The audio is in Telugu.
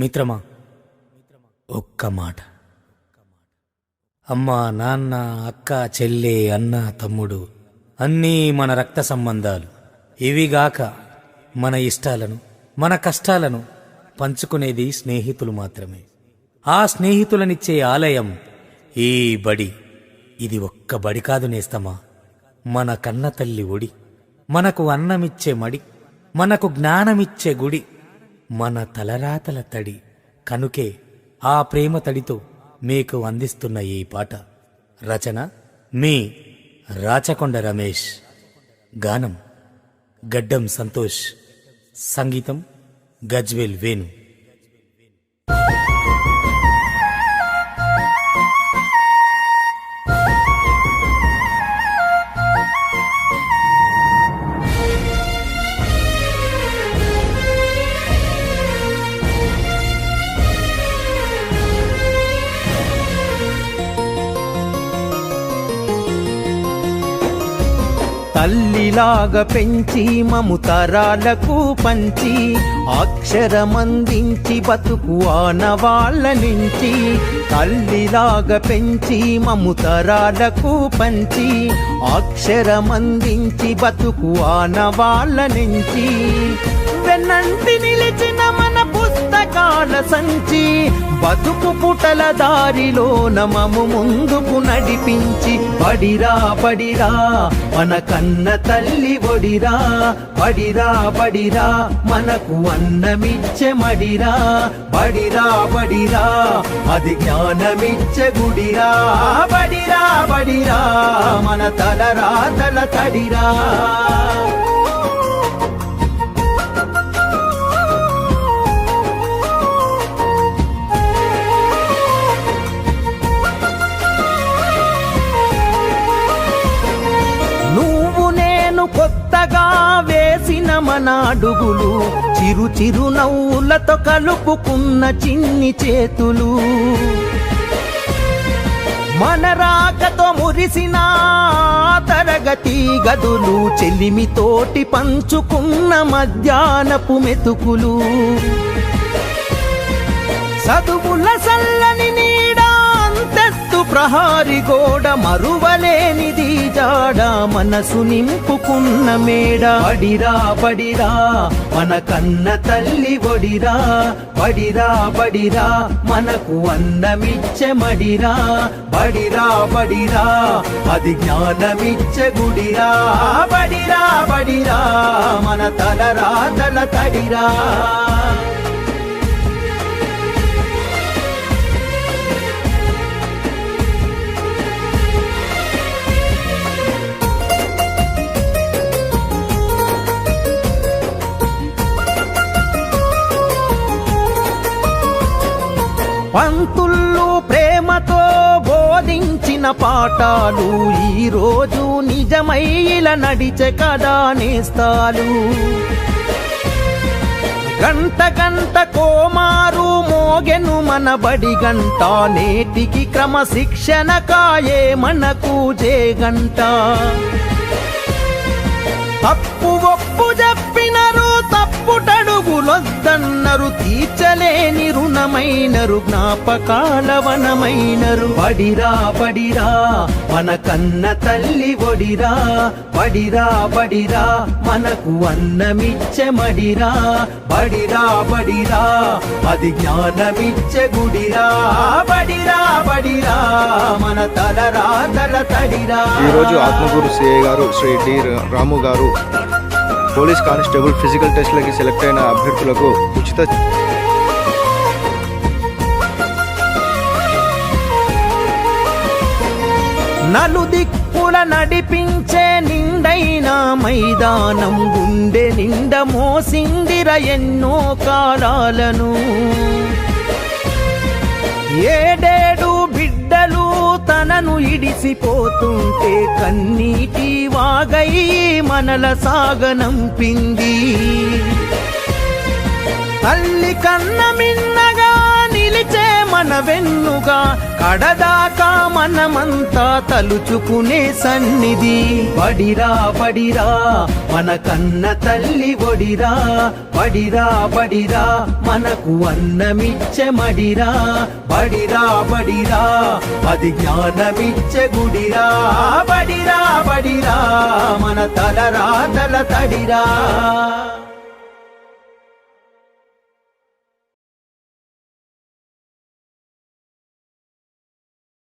మిత్రమా ఒక్క మాట. అమ్మ నాన్న అక్క చెల్లె అన్న తమ్ముడు అన్నీ మన రక్త సంబంధాలు. ఇవిగాక మన ఇష్టాలను మన కష్టాలను పంచుకునేది స్నేహితులు మాత్రమే. ఆ స్నేహితులనిచ్చే ఆలయం ఈ బడి. ఇది ఒక్క బడి కాదు నేస్తమా. మన కన్న తల్లి ఒడి. మనకు అన్నమిచ్చే మడి. మనకు జ్ఞానమిచ్చే గుడి. మన తలరాతల తడి కనుకే ఆ ప్రేమ తడితో మీకు అందిస్తున్న ఈ పాట. రచన మీ రాచకొండ రమేష్. గానం గడ్డం సంతోష్. సంగీతం గజ్వేల్ వేణు. తల్లిలాగా పెంచి మము తరాలకు పంచి అక్షరమందించి బతుకు ఆనవాళ్ళ నుంచి తల్లిలాగా పెంచి మము తరాలకు పంచి అక్షరమందించి బతుకు ఆనవాళ్ళ నుంచి. వెన్నంటి నిలిచిన మన సంచి బతుకు పుటల దారిలో నమము ముందుకు నడిపించి పడిరా పడిరా మన కన్న తల్లి ఒడిరా పడిరా పడిరా మనకు అన్నమిచ్చే మడిరా పడిరా పడిరా అది జ్ఞానమిచ్చే గుడిరా బడిరా బడిరా మన తల రాతల తడిరా. వేసిన చిరు చిరు నవ్వులతో కలుపుకున్న చిన్ని చేతులు. మన రాకతో మురిసిన తరగతి గదులు చెలిమితోటి పంచుకున్న మధ్యాహ్నపు మెతుకులు. చదువుల సల్లని ప్రహారి గోడ మరువలేనిది జాడ మనసు నింపుకున్న మేడ. పడిరా పడిరా మన కన్న తల్లి ఒడిరా. పడిరా పడిరా మనకు అన్నమిచ్చే మడిరా. బడిరా పడిరా అది జ్ఞానమిచ్చే గుడిరా. పడిరా పడిరా మన తల రాతల తడిరా. పంతుళ్ళు ప్రేమతో బోధించిన పాఠాలు ఈ రోజు నిజమైల నడిచే కదా నేస్తాలు. గంట గంట కోమారు మోగెను మన బడి గంట నేటికి క్రమశిక్షణ కాయే మనకు జే గంట. తప్పు ఒప్పు చెప్పినరు తప్పుటడుగులొద్దన్నరు తీర్చలేని వనమైనరు జ్ఞాపకాల వనమైనరు పడిరా పడిరా మన కన్న తల్లి ఒడిరా పడిరా పడిరా మనకు అన్నమిచ్చే మడిరా పడిరా పడిరా అది జ్ఞానమిచ్చే గుడిరా పడిరా పడిరా మన తలరా తల తడిరా. ఈరోజు ఆత్మగురు సిఏ గారు Shri D Ramu garu police constable physical టెస్ట్లకి select అయిన అభ్యర్థులకు ఉచిత నలు దిక్కుల నడిపించే నిండైన మైదానం గుండె నిండ మోసిందిర ఎన్నో కాలాలను. ఏడేడు బిడ్డలు తనను ఇడిసిపోతుంటే కన్నీటి వాగై మనల సాగనంపింది. తల్లి కన్న మిన్నగా నిలిచే మన వెన్నుగా కడదాకా మనమంతా తలుచుకునే సన్నిధి. పడిరా పడిరా మన కన్న తల్లి ఒడిరా. పడిరా పడిరా మనకు అన్నమిచ్చే మడిరా. పడిరా పడిరా అది జ్ఞానమిచ్చే గుడిరా. పడిరా పడిరా మన తలరా తల తడిరా.